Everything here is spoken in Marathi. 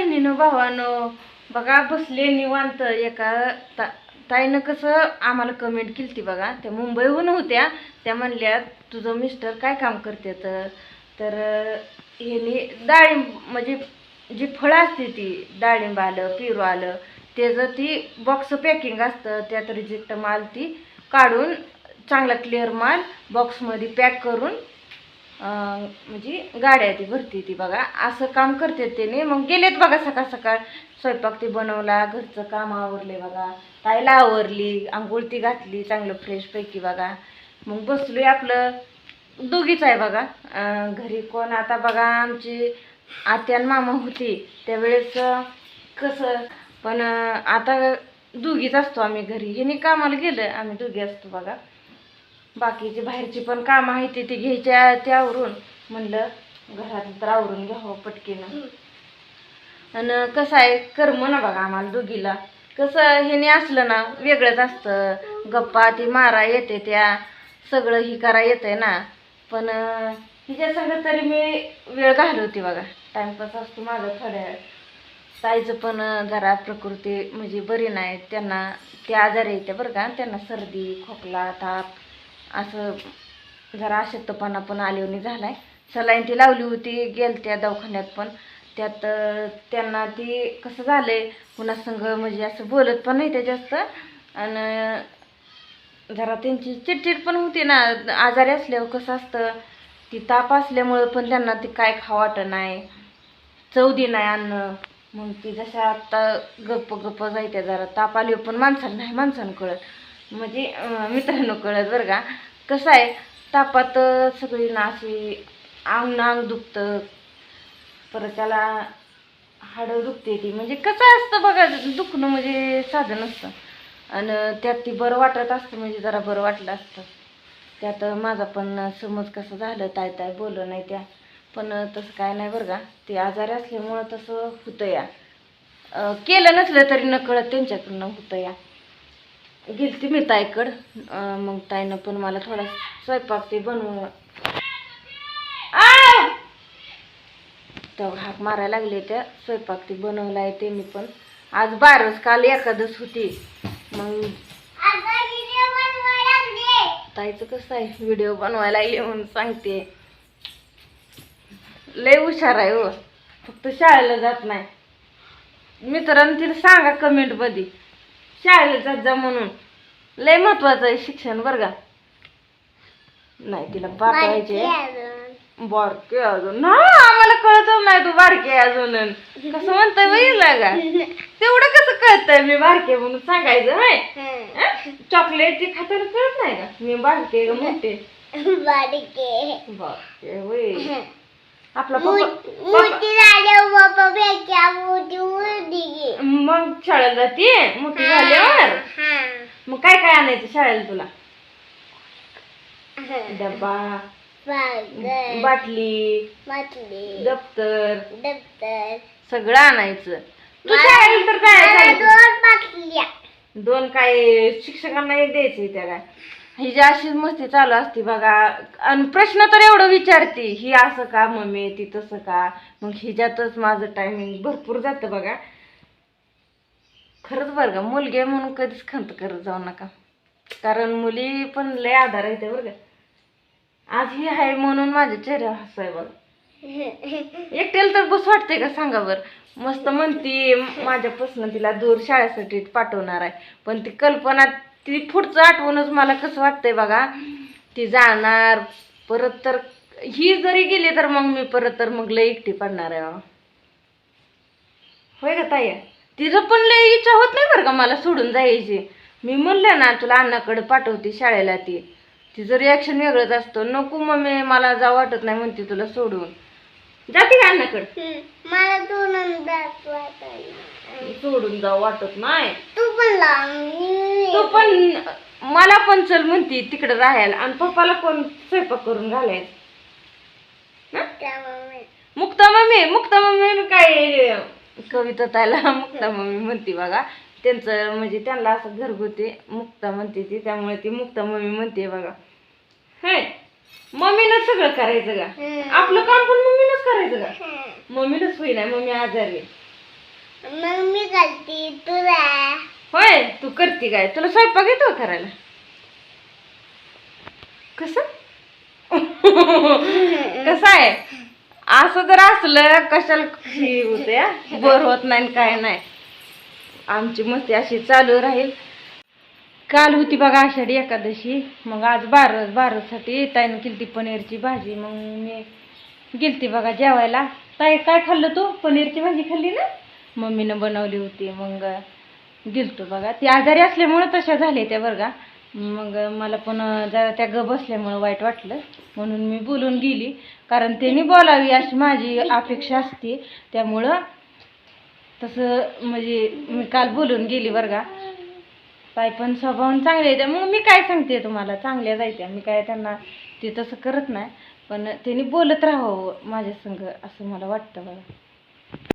बहिणीनं भावानं बघा बसले निवांत. एका ता ताईनं कसं आम्हाला कमेंट केली ती बघा. त्या मुंबईहून होत्या. त्या म्हणल्या तुझं मिस्टर काय काम करते तर? तर ह्यानी डाळिंब म्हणजे जी फळं असते ती डाळिंब आलं पेरू आलं त्याचं ती बॉक्स पॅकिंग असतं त्यात रिजेक्ट माल ती काढून चांगला क्लिअर माल बॉक्समध्ये पॅक करून म्हणजे गाड्या ती भरती ती बघा. असं काम करते त्याने. मग गेलेत बघा सकाळ सकाळ. स्वयंपाक ती बनवला घरचं काम आवरले बघा. ताईला आवरली आंघोळ ती घातली चांगलं फ्रेशपैकी बघा. मग बसलोय आपलं. दोघीच आहे बघा. घरी कोण? आता बघा आमची आत्या आणि मामा होती. त्यावेळेस कसं? पण आता दोघीच असतो आम्ही घरी. हिने कामाला गेलं. आम्ही दोघी असतो बघा. बाकीची बाहेरची पण कामं आहे ती ती घ्यायच्या त्यावरून. म्हणलं घरात तर आवरून घ्यावं पटकीनं. आणि कसं आहे करम ना बघा आम्हाला दोघीला. कसं ह्याने असलं ना वेगळंच असतं. गप्पा ती मारा येते त्या सगळं ही करा येतंय ना. पण अं, हिच्या संग तरी मी वेळ घालवते बघा. टाइमपास असतो माझा थोड्या वेळ. ताईचं पण जरा प्रकृती म्हणजे बरी नाही. त्यांना ते आजारी येते बरं का. त्यांना सर्दी खोकला ताप. असं जरा अशक्तपणा पण आलेवणी आहे सलाईन ती लावली होती गेलत्या दवाखान्यात पण. त्यात त्यांना ती कसं झालं आहे पुन्हा कुणासंग म्हणजे असं बोलत पण नाही ते जास्त. आणि जरा त्यांची चिडचिड पण होती ना आजारी असल्यावर कसं असतं ती ताप असल्यामुळं पण त्यांना ती काय खावं वाटत नाही. चौदी नाही अन्न. मग ती जशा आत्ता गप्प गप्प जायत्या जरा ताप आली पण माणसाला नाही माणसानं कळत. म्हणजे मित्रांनो कळत बरं का? कसं आहे तापात सगळी नाशी अंग नांग दुखतं. परत त्याला हाडं दुखते ती. म्हणजे कसं असतं बघा दुखणं म्हणजे साधन असतं आणि त्यात ती बरं वाटत असतं म्हणजे जरा बरं वाटलं असतं. त्यात माझा पण समज कसं झालं ताय ताय बोललं नाही त्या. पण तसं काय नाही बरं का? ते आजारी असल्यामुळं तसं होतं या. केलं नसलं तरी नकळत त्यांच्याकडनं होतं या. गेलती मी ताईकडं मग ताईनं पण मला थोडा स्वयंपाक ते बनवून तेव्हा हाक मारायला लागले त्या स्वयंपाक ते बनवला आहे ते मी पण. आज बारस काल एखादच होती. मग ताईचं कसं आहे? व्हिडिओ बनवायला लागले म्हणून सांगते. लय हुशार आहे हो. फक्त शाळेला जात नाही. मित्रांनो तिला सांगा कमेंटमध्ये शाळेला जात जा म्हणून. लय महत्वाचं आहे शिक्षण बरं का. नाही तिला पाठवायचे बारके अजून. ना आम्हाला कळतच नाही तू बारके अजून. कसं म्हणताय बघितलं का तेवढं कसं कळतंय मी बारके म्हणून सांगायचं होय? चॉकलेट ते खाताना कळत नाही का? मी बारके का मोठे? बारके. होय. आपला मग शाळेला जाते? मोठी झाल्यावर? मग काय काय आणायचं शाळेला तुला? डब्बा बाटली दप्तर सगळं आणायचं. तू शाळेला तर काय दोन काय शिक्षकांना एक द्यायचे त्या काय? ही जी अशीच मस्ती चालू असते बघा आणि प्रश्न तर एवढं विचारते ही असं का मम्मी ती तसं का? मग हिच्यातच माझं टायमिंग भरपूर जातं बघा. खरंच बरं का मुलगी आहे म्हणून कधीच खंत करत जाऊ नका. कारण मुली पण लय आधार आहे बरं का. आज ही आहे म्हणून माझ्या चेहऱ्यावर हसाय आहे बघा. एकट्याला तर बस वाटते का सांगा बरं. मस्त म्हणती माझ्यापासून तिला दूर शाळेसाठी पाठवणार आहे. पण ती कल्पना ती पुढचं आठवूनच मला कसं वाटतंय बघा ती जाणार परत तर ही जरी गेली तर मग मी परत तर मग लय एकटी पडणार आहे बाबा होय का ताई? तिचं पण लय इच्छा होत नाही बरं का मला सोडून जायची. मी म्हणलं ना तुला अण्णाकडे पाठवते शाळेला ती. तिचं रिॲक्शन वेगळंच असतं. नको मम्मी मला जावं वाटत नाही म्हणते तुला सोडून. जाते का अण्णाकडे? मला सोडून जावं वाटत नाही. तू पण तो पण मला पण चल म्हणती तिकडे राहायला. आणि पप्पाला पण स्वयंपाक करून घालायचं? मुक्ता मम्मी मुक्ता मम्मी काय कविता ताईला मुक्ता मम्मी म्हणते बघा. त्यांचं म्हणजे त्यांना असं घरगुती मुक्ता म्हणते ती त्यामुळे ती मुक्ता मम्मी म्हणते बघा. हे मम्मीनंच सगळं करायचं का? आपलं काम पण मम्मीनंच करायचं का? मम्मीनंच होईना मम्मी आजारी आहे. मग मी घालते तुला. होय तू करते काय? तुला स्वयंपाक येतो करायला? कसं? कसं आहे? असं जर असलं कशाला बर होत नाही काय नाही. आमची मस्ती अशी चालू राहील. काल होती बघा आषाढी एकादशी. मग आज बारस बारससाठी ताईनं केली पनीरची भाजी. मग मी गेलती बघा जेवायला. ताई काय खाल्लं तू? पनीरची भाजी खाल्ली ना? मम्मीनं बनवली होती. मग दिलतो बघा. ती आजारी असल्यामुळं तशा झाल्या त्या बरं मग मला पण जरा त्या ग बसल्यामुळं वाईट वाटलं. म्हणून मी बोलून गेली. कारण त्यांनी बोलावी अशी माझी अपेक्षा असते. त्यामुळं तसं म्हणजे मी काल बोलून गेली बरं का. ताई पण स्वभाव चांगले येत्या मग मी काय सांगते तुम्हाला? चांगल्या जायत्या मी काय त्यांना ते तसं करत नाही. पण त्यांनी बोलत राहावं माझ्या संग असं मला वाटतं बघा.